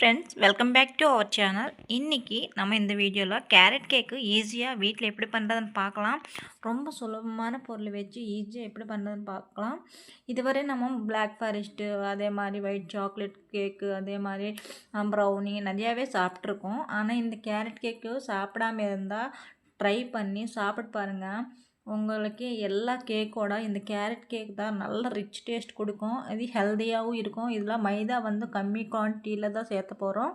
Friends welcome back to our channel இன்றைக்கி நம்ம இந்த வீடியோவில் கேரட் கேக்கு ஈஸியாக வீட்டில் எப்படி பண்ணுறதுன்னு பார்க்கலாம். ரொம்ப சுலபமான பொருள் வச்சு ஈஸியாக எப்படி பண்ணுறதுன்னு பார்க்கலாம். இதுவரை நம்ம பிளாக் ஃபாரஸ்ட்டு அதே மாதிரி ஒயிட் சாக்லேட் கேக்கு அதே மாதிரி ப்ரௌனி நிறையாவே சாப்பிட்ருக்கோம் ஆனால் இந்த கேரட் கேக்கு சாப்பிடாம இருந்தால் ட்ரை பண்ணி சாப்பிட்டு பாருங்கள் உங்களுக்கு எல்லா கேக்கோட இந்த கேரட் கேக் தான் நல்ல ரிச் டேஸ்ட் கொடுக்கும். இது ஹெல்த்தியாகவும் இருக்கும். இதெல்லாம் மைதா வந்து கம்மி குவான்டிட்டியில் தான் சேர்த்த போகிறோம்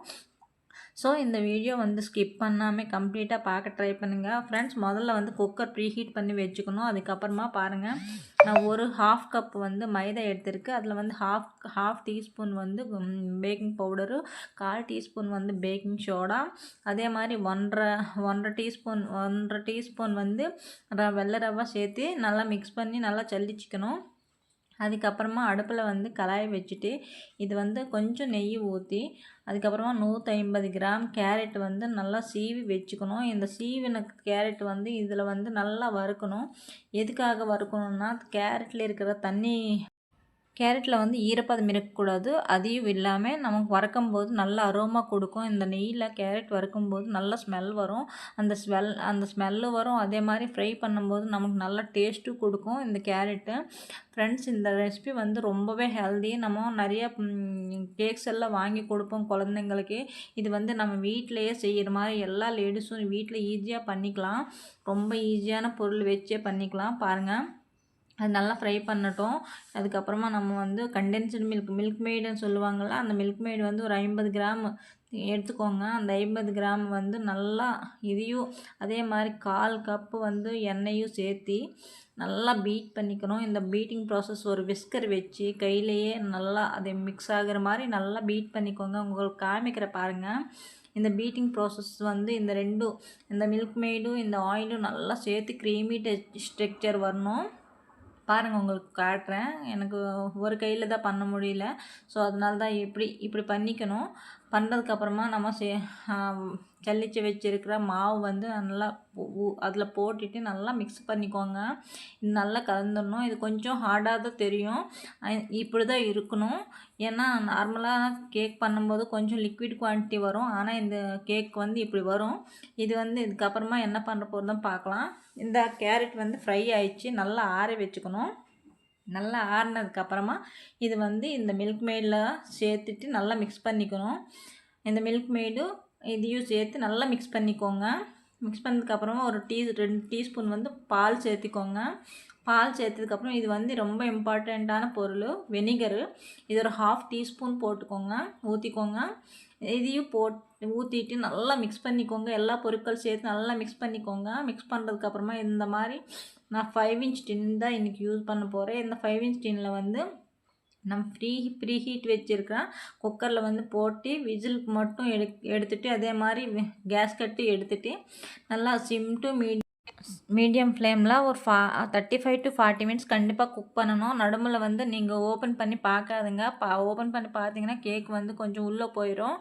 ஸோ இந்த வீடியோ வந்து ஸ்கிப் பண்ணாமல் கம்ப்ளீட்டாக பார்க்க ட்ரை பண்ணுங்கள் ஃப்ரெண்ட்ஸ் முதல்ல வந்து குக்கர் ப்ரீ ஹீட் பண்ணி வச்சுக்கணும். அதுக்கப்புறமா பாருங்கள் நான் ஒரு ஹாஃப் கப் வந்து மைதா எடுத்திருக்கு. அதில் வந்து ஹாஃப் ஹாஃப் டீஸ்பூன் வந்து பேக்கிங் பவுடரு கால் டீஸ்பூன் வந்து பேக்கிங் சோடா அதே மாதிரி ஒன்றரை ஒன்றரை டீஸ்பூன் ஒன்றரை டீஸ்பூன் வந்து வெள்ளை ரவை சேர்த்து நல்லா மிக்ஸ் பண்ணி நல்லா சல்லிச்சிக்கணும் அதுக்கப்புறமா அடுப்பில் வந்து கலாயை வச்சுட்டு இது வந்து கொஞ்சம் நெய் ஊற்றி அதுக்கப்புறமா நூற்றி ஐம்பது கிராம் கேரட் வந்து நல்லா சீவி வச்சுக்கணும். இந்த சீவின கேரட் வந்து இதில் வந்து நல்லா வறுக்கணும். எதுக்காக வறுக்கணுன்னா கேரட்டில் இருக்கிற தண்ணி கேரட்டில் வந்து ஈரப்பதம் இருக்கக்கூடாது அதையும் இல்லாமல் நமக்கு வறுக்கும் போது நல்ல அரோமா கொடுக்கும். இந்த நெய்யில் கேரட் வறுக்கும் போது நல்ல ஸ்மெல் வரும். அந்த ஸ்மெல் அந்த ஸ்மெல்லு வரும். அதே மாதிரி ஃப்ரை பண்ணும்போது நமக்கு நல்ல டேஸ்ட்டும் கொடுக்கும் இந்த கேரட்டு. ஃப்ரெண்ட்ஸ் இந்த ரெசிபி வந்து ரொம்பவே ஹெல்தி நம்ம நிறைய கேக்ஸ் எல்லாம் வாங்கி கொடுப்போம் குழந்தைங்களுக்கு. இது வந்து நம்ம வீட்டிலையே செய்கிற மாதிரி எல்லா லேடிஸும் வீட்டில் ஈஸியாக பண்ணிக்கலாம். ரொம்ப ஈஸியான பொருள் வச்சே பண்ணிக்கலாம். பாருங்கள் அது நல்லா ஃப்ரை பண்ணட்டும். அதுக்கப்புறமா நம்ம வந்து கண்டென்ஸ்டு மில்க் மில்க் மெய்டுன்னு சொல்லுவாங்கள்ல அந்த மில்க் மெய்டு வந்து ஒரு ஐம்பது கிராம் எடுத்துக்கோங்க. அந்த ஐம்பது கிராம் வந்து நல்லா இதையும் அதே மாதிரி கால் கப்பு வந்து எண்ணெயும் சேர்த்தி நல்லா பீட் பண்ணிக்கணும். இந்த பீட்டிங் ப்ராசஸ் ஒரு விஸ்கர் வச்சு கையிலையே நல்லா அதை மிக்ஸ் ஆகிற மாதிரி நல்லா பீட் பண்ணிக்கோங்க. உங்களுக்கு காமிக்கிற பாருங்கள் இந்த பீட்டிங் ப்ராசஸ் வந்து இந்த ரெண்டும் இந்த மில்க் மெய்டும் இந்த ஆயிலும் நல்லா சேர்த்து க்ரீமி ஸ்ட்ரக்சர் வரணும். பாருங்கள் உங்களுக்கு காட்டுறேன். எனக்கு ஒரு கையில் தான் பண்ண முடியல. ஸோ அதனால தான் இப்படி இப்படி பண்ணிக்கணும். பண்ணுறதுக்கப்புறமா நம்ம சே ஜல்லிச்சு வச்சுருக்கிற மாவு வந்து நல்லா அதில் போட்டுட்டு நல்லா மிக்ஸ் பண்ணிக்கோங்க. இது நல்லா கலந்துடணும். இது கொஞ்சம் ஹார்டாக தான் தெரியும். இப்படி தான் இருக்கணும். ஏன்னா நார்மலாக கேக் பண்ணும்போது கொஞ்சம் லிக்விட் குவான்டிட்டி வரும். ஆனால் இந்த கேக் வந்து இப்படி வரும். இது வந்து இதுக்கப்புறமா என்ன பண்ணுற போகிறதும் பார்க்கலாம். இந்த கேரட் வந்து ஃப்ரை ஆயிடுச்சு. நல்லா ஆற வச்சுக்கணும். நல்லா ஆறினதுக்கப்புறமா இது வந்து இந்த மில்க் மெய்டில் சேர்த்துட்டு நல்லா மிக்ஸ் பண்ணிக்கணும். இந்த மில்க் மெய்டும் இதையும் சேர்த்து நல்லா மிக்ஸ் பண்ணிக்கோங்க. மிக்ஸ் பண்ணதுக்கப்புறமா ஒரு டீ ரெண்டு டீஸ்பூன் வந்து பால் சேர்த்திக்கோங்க. பால் சேர்த்ததுக்கப்புறம் இது வந்து ரொம்ப இம்பார்ட்டண்ட்டான பொருள் வெனிகரு இது ஒரு ஹாஃப் டீஸ்பூன் போட்டுக்கோங்க ஊற்றிக்கோங்க இதையும் போட் ஊற்றிட்டு நல்லா மிக்ஸ் பண்ணிக்கோங்க. எல்லா பொருட்கள் சேர்த்து நல்லா மிக்ஸ் பண்ணிக்கோங்க. மிக்ஸ் பண்ணுறதுக்கப்புறமா இந்த மாதிரி நான் ஃபைவ் இன்ச் டின் தான் இன்றைக்கி யூஸ் பண்ண போகிறேன் இந்த ஃபைவ் இன்ச் டின்னில் வந்து நம்ம ஃப்ரீ ப்ரீ ஹீட் வச்சுருக்கிறேன் குக்கரில் வந்து போட்டு விசிலுக்கு மட்டும் எடு எடுத்துகிட்டு அதே மாதிரி கேஸ் கட்டி எடுத்துகிட்டு நல்லா சிம் டு மீடியம் மீடியம் ஃப்ளேமில் ஒரு ஃபா thirty five to forty minutes கண்டிப்பாக குக் பண்ணணும். நடுமில் வந்து நீங்கள் ஓப்பன் பண்ணி பார்க்காதுங்க பா ஓப்பன் பண்ணி பார்த்தீங்கன்னா கேக் வந்து கொஞ்சம் உள்ளே போயிடும்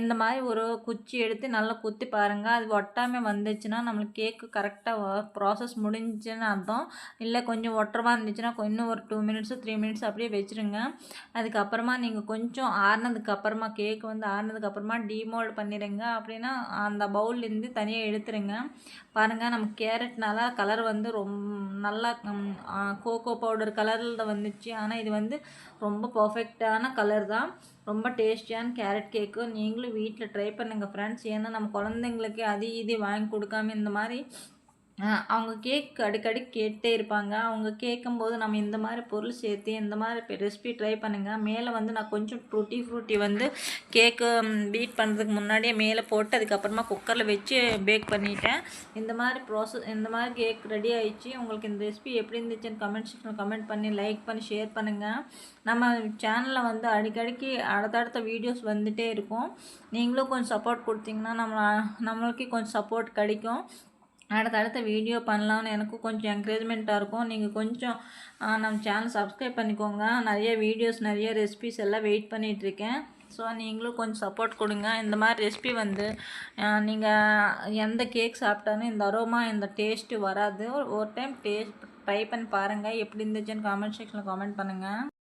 இந்த மாதிரி ஒரு குச்சி எடுத்து நல்லா குத்தி பாருங்கள் அது ஒட்டாமல் வந்துச்சுன்னா நம்மளுக்கு கேக்கு கரெக்டாக ப்ராசஸ் முடிஞ்சுன்னு அர்த்தம். இல்லை கொஞ்சம் ஒட்டுறமாக இருந்துச்சுன்னா இன்னும் ஒரு டூ மினிட்ஸு த்ரீ மினிட்ஸ் அப்படியே வச்சுருங்க. அதுக்கப்புறமா நீங்கள் கொஞ்சம் ஆறுனதுக்கப்புறமா கேக் வந்து ஆறுனதுக்கப்புறமா டீமோல்டு பண்ணிடுங்க அப்படின்னா அந்த பவுல்லேருந்து தனியாக எடுத்துருங்க. பாருங்கள் நம்ம கேரட்னால கலர் வந்து ரொம்ப நல்லா கோகோ பவுடர் கலரில் வந்துச்சு. ஆனால் இது வந்து ரொம்ப பர்ஃபெக்டான கலர் தான். ரொம்ப டேஸ்டியான கேரட் கேக்கு நீங்களும் வீட்டில் ட்ரை பண்ணுங்கள் ஃப்ரெண்ட்ஸ் ஏன்னா நம்ம குழந்தைங்களுக்கு அது இது வாங்கி கொடுக்காம இந்த மாதிரி அவங்க கேக் அடிக்கடி கேட்டே இருப்பாங்க. அவங்க கேட்கும்போது நம்ம இந்த மாதிரி பொருள் சேர்த்து இந்த மாதிரி ரெசிபி ட்ரை பண்ணுங்கள் மேலே வந்து நான் கொஞ்சம் ஃப்ரூட்டி ஃப்ரூட்டி வந்து கேக்கு பீட் பண்ணுறதுக்கு முன்னாடியே மேலே போட்டு அதுக்கப்புறமா குக்கரில் வச்சு பேக் பண்ணிட்டேன். இந்த மாதிரி ப்ராசஸ் இந்த மாதிரி கேக் ரெடி ஆயிடுச்சு. உங்களுக்கு இந்த ரெசிபி எப்படி இருந்துச்சுன்னு கமெண்ட் செக்ஷனில் கமெண்ட் பண்ணி லைக் பண்ணி ஷேர் பண்ணுங்கள் நம்ம சேனலில் வந்து அடிக்கடிக்கு அடுத்தடுத்த வீடியோஸ் வந்துகிட்டே இருக்கும். நீங்களும் கொஞ்சம் சப்போர்ட் கொடுத்தீங்கன்னா நம்ம நம்மளுக்கு கொஞ்சம் சப்போர்ட் கிடைக்கும். அடுத்தடுத்த வீடியோ பண்ணலான்னு எனக்கும் கொஞ்சம் என்கரேஜ்மெண்ட்டாக இருக்கும். நீங்கள் கொஞ்சம் நம்ம சேனல் சப்ஸ்கிரைப் பண்ணிக்கோங்க. நிறைய வீடியோஸ் நிறைய ரெசிபிஸ் எல்லாம் வெயிட் பண்ணிகிட்ருக்கேன் ஸோ நீங்களும் கொஞ்சம் சப்போர்ட் கொடுங்க. இந்த மாதிரி ரெசிபி வந்து நீங்கள் எந்த கேக் சாப்பிட்டாலும் இந்த அரோமா இந்த டேஸ்ட்டு வராது. ஒரு டைம் டேஸ்ட் ட்ரை பண்ணி பாருங்கள் எப்படி இருந்துச்சுன்னு காமெண்ட் செக்ஷனில் காமெண்ட் பண்ணுங்கள்